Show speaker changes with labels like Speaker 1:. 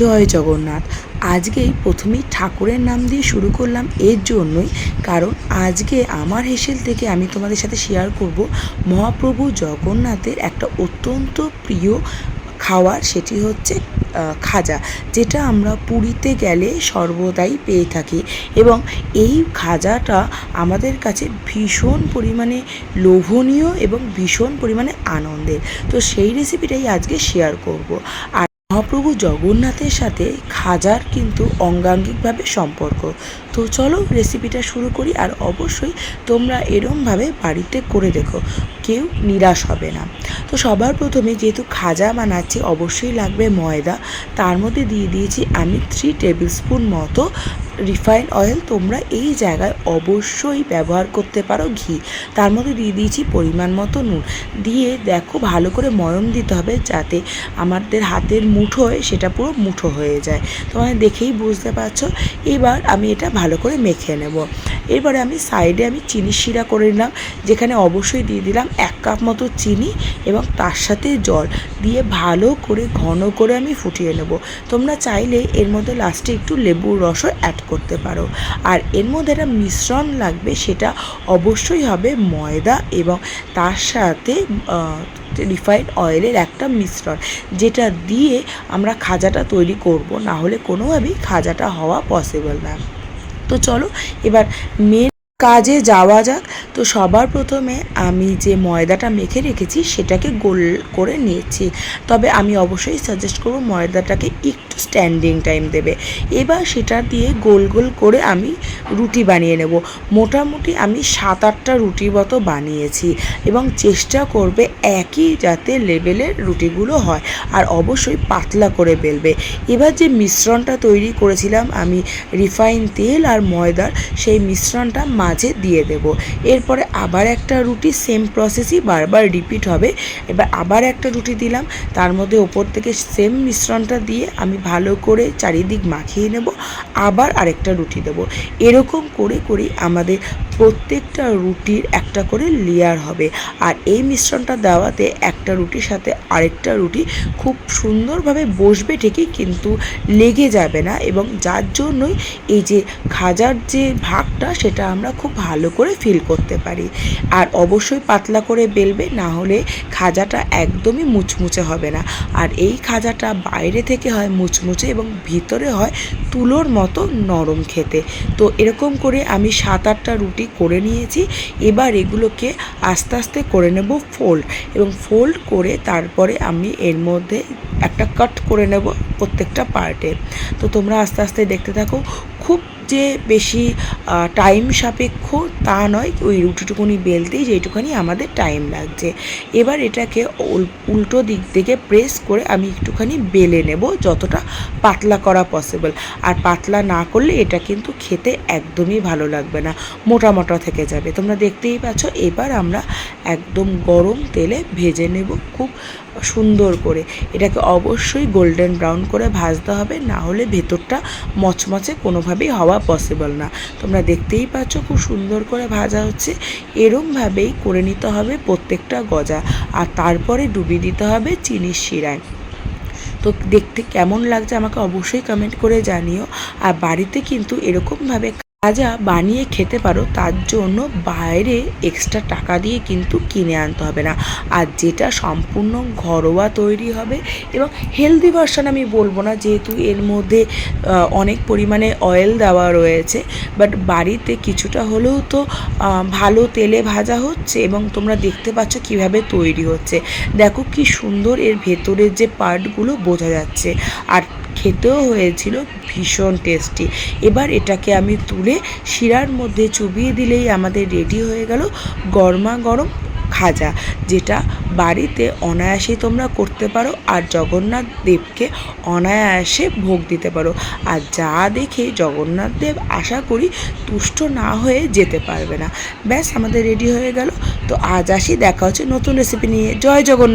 Speaker 1: জয় জগন্নাথ। আজকেই প্রথমেই ঠাকুরের নাম দিয়ে শুরু করলাম এর জন্যই, কারণ আজকে আমার হেসেল থেকে আমি তোমাদের সাথে শেয়ার করব মহাপ্রভু জগন্নাথের একটা অত্যন্ত প্রিয় খাওয়ার, সেটি হচ্ছে খাজা, যেটা আমরা পুরীতে গেলে সর্বদাই পেয়ে থাকি। এবং এই খাজাটা আমাদের কাছে ভীষণ পরিমাণে লোভনীয় এবং ভীষণ পরিমাণে আনন্দের। তো সেই রেসিপিটাই আজকে শেয়ার করব। আর মহাপ্রভু জগন্নাথের সাথে খাজার কিন্তু অঙ্গাঙ্গিকভাবে সম্পর্ক। তো চলো রেসিপিটা শুরু করি আর অবশ্যই তোমরা এরমভাবে বাড়িতে করে দেখো। কেউ নিরাশ হবে না। তো সবার প্রথমে যেহেতু খাজা বানাচ্ছি, অবশ্যই লাগবে ময়দা। তার মধ্যে দিয়ে দিয়েছি আমি থ্রি টেবিল স্পুন মতো রিফাইন অয়েল তোমরা এই জায়গায় অবশ্যই ব্যবহার করতে পারো ঘি। তার মধ্যে দিয়ে দিয়েছি পরিমাণ মতো নুন। দিয়ে দেখো ভালো করে ময়ম দিতে হবে যাতে আমাদের হাতের মুঠোয় সেটা পুরো মুঠো হয়ে যায়। তোমার দেখেই বুঝতে পারছ। এবার আমি এটা ভালো করে মেখে নেব। এরপরে আমি সাইডে আমি চিনি শিরা করে নিলাম, যেখানে অবশ্যই দিয়ে দিলাম এক কাপ মতো চিনি এবং তার সাথে জল। দিয়ে ভালো করে, ঘন করে আমি ফুটিয়ে নেব। তোমরা চাইলে এর মধ্যে লাস্টে একটু লেবুর রসও অ্যাড করতে পারো। আর এর মধ্যে একটা মিশ্রণ লাগবে, সেটা অবশ্যই হবে ময়দা এবং তার সাথে রিফাইন্ড অয়েলের একটা মিশ্রণ, যেটা দিয়ে আমরা খাজাটা তৈরি করব। না হলে কোনোভাবেই খাজাটা হওয়া পসিবল না। তো চলো, এবার মেন কাজে যাওয়া যাক। তো সবার প্রথমে আমি যে ময়দাটা মেখে রেখেছি, সেটাকে গোল করে নিয়েছি। তবে আমি অবশ্যই সাজেস্ট করব ময়দাটাকে একটু স্ট্যান্ডিং টাইম দেবে। এবার সেটা দিয়ে গোল গোল করে আমি রুটি বানিয়ে নেব। মোটামুটি আমি সাত আটটা রুটি মতো বানিয়েছি এবং চেষ্টা করবে একই যাতে লেভেলের রুটিগুলো হয় আর অবশ্যই পাতলা করে বেলবে। এবার যে মিশ্রণটা তৈরি করেছিলাম আমি রিফাইন তেল আর ময়দার সেই মিশ্রণটা মাঝে দিয়ে দেব। এরপরে আবার একটা রুটি সেম প্রসেসই বারবার রিপিট হবে। এবার আবার একটা রুটি দিলাম, তার মধ্যে ওপর থেকে সেম মিশ্রণটা দিয়ে আমি ভালো করে চারিদিক মাখিয়ে নেব, আবার আরেকটা রুটি দেব। এরকম করে করে আমাদের প্রত্যেকটা রুটির একটা করে লেয়ার হবে। আর এই মিশ্রণটা দেওয়াতে একটা রুটির সাথে আরেকটা রুটি খুব সুন্দরভাবে বসবে ঠিকই, কিন্তু লেগে যাবে না এবং যার জন্যই এই যে খাজার যে ভাগটা, সেটা আমরা খুব ভালো করে ফিল করতে পারি। আর অবশ্যই পাতলা করে বেলবে না হলে খাজাটা একদমই মুচমুচে হবে না। আর এই খাজাটা বাইরে থেকে হয় মুচমুচে এবং ভিতরে হয় তুলোর মতো নরম খেতে। তো এরকম করে আমি সাত আটটা রুটি করে নিয়েছি। এবার এগুলোকে আস্তে আস্তে করে নেব ফোল্ড এবং ফোল্ড করে তারপরে আমি এর মধ্যে একটা কাট করে নেব প্রত্যেকটা পার্টে তো তোমরা আস্তে আস্তে দেখতে থাকো, খুব যে বেশি টাইম সাপেক্ষ তা নয়, ওই রুটিটুকুনি বেলতেই যেটুকুনি আমাদের টাইম লাগছে। এবার এটাকে উল- উল্টো দিক থেকে প্রেস করে আমি একটুখানি বেলে নেব যতটা পাতলা করা পসিবল আর পাতলা না করলে এটা কিন্তু খেতে একদমই ভালো লাগবে না, মোটা মোটা থেকে যাবে। তোমরা দেখতেই পাচ্ছ, এবার আমরা একদম গরম তেলে ভেজে নেব খুব সুন্দর করে। এটাকে অবশ্যই গোল্ডেন ব্রাউন করে ভাজতে হবে, না হলে ভেতরটা মচমচে কোনোভাবেই হওয়া পসিবল না। তোমরা দেখতেই পাচ্ছ খুব সুন্দর করে ভাজা হচ্ছে। এরমভাবেই করে নিতে হবে প্রত্যেকটা গজা। আর তারপরে ডুবিয়ে দিতে হবে চিনির শিরায়। তো দেখতে কেমন লাগছে আমাকে অবশ্যই কমেন্ট করে জানিও। আর বাড়িতে কিন্তু এরকমভাবে খাজা বানিয়ে খেতে পারো, তার জন্য বাইরে এক্সট্রা টাকা দিয়ে কিন্তু কিনে আনতে হবে না। আর যেটা সম্পূর্ণ ঘরোয়া তৈরি হবে এবং হেলদি ভার্সন আমি বলব না, যেহেতু এর মধ্যে অনেক পরিমাণে অয়েল দেওয়া রয়েছে। বাট বাড়িতে কিছুটা হলেও তো ভালো তেলে ভাজা হচ্ছে এবং তোমরা দেখতে পাচ্ছ কীভাবে তৈরি হচ্ছে। দেখো কি সুন্দর এর ভেতরের যে পার্টগুলো বোঝা যাচ্ছে। আর খেতেও হয়েছিল ভীষণ টেস্টি এবার এটাকে আমি তুলে শিরার মধ্যে চুবিয়ে দিলেই আমাদের রেডি হয়ে গেল গরমা গরম খাজা, যেটা বাড়িতে অনায়াসে তোমরা করতে পারো আর জগন্নাথ দেবকে অনায়াসে ভোগ দিতে পারো। আর যা দেখে জগন্নাথ দেব আশা করি তুষ্ট না হয়ে যেতে পারবে না। ব্যাস, আমাদের রেডি হয়ে গেল। তো আজ আসি, দেখা হচ্ছে নতুন রেসিপি নিয়ে। জয় জগন্নাথ।